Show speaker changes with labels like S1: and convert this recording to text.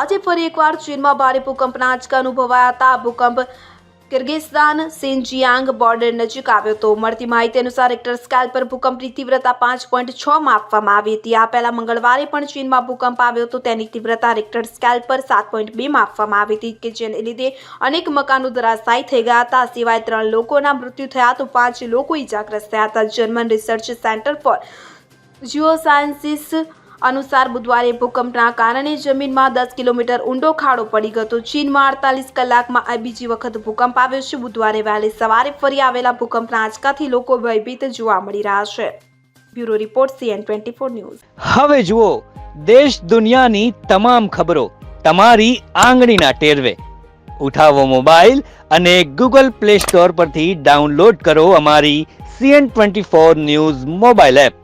S1: આજે ફરી એકવાર ચીનમાં ભારે ભૂકંપના આંચકા અનુભવાયા હતા. ભૂકંપ કિર્ગિસ્તાન સિનજિયાંગ બોર્ડર નજીક આવ્યો હતો. મળતી માહિતી અનુસાર રેક્ટર સ્કેલ પર ભૂકંપની તીવ્રતા પાંચ પોઈન્ટ છ માપવામાં આવી હતી. આ પહેલા મંગળવારે પણ ચીનમાં ભૂકંપ આવ્યો હતો. તેની તીવ્રતા રેક્ટર સ્કેલ પર સાત પોઈન્ટ બે માપવામાં આવી હતી કે જેને લીધે અનેક મકાનો ધરાશાયી થઈ ગયા હતા. સિવાય ત્રણ લોકોના મૃત્યુ થયા તો પાંચ લોકો ઇજાગ્રસ્ત થયા હતા. German research centre for geosciences અનુસાર બુધવારે ભૂકંપના કારણે જમીનમાં દસ કિલોમીટર ઊંડો ખાડો પડી ગયો. ચીનમાં અડતાલીસ કલાકમાં આ બીજી વખત ભૂકંપ આવ્યો છે. બુધવારે વહેલી સવારે ફરી આવેલા ભૂકંપના આંચકાથી લોકો ભયભીત જોવા મળી રહ્યા છે. Bureau report CN twenty four news.
S2: હવે જુઓ, દેશ દુનિયાની તમામ ખબરો તમારી આંગળીના ટેરવે. ઉઠાવો મોબાઈલ અને ગૂગલ પ્લે સ્ટોર પરથી ડાઉનલોડ કરો અમારી CN twenty four news mobile app.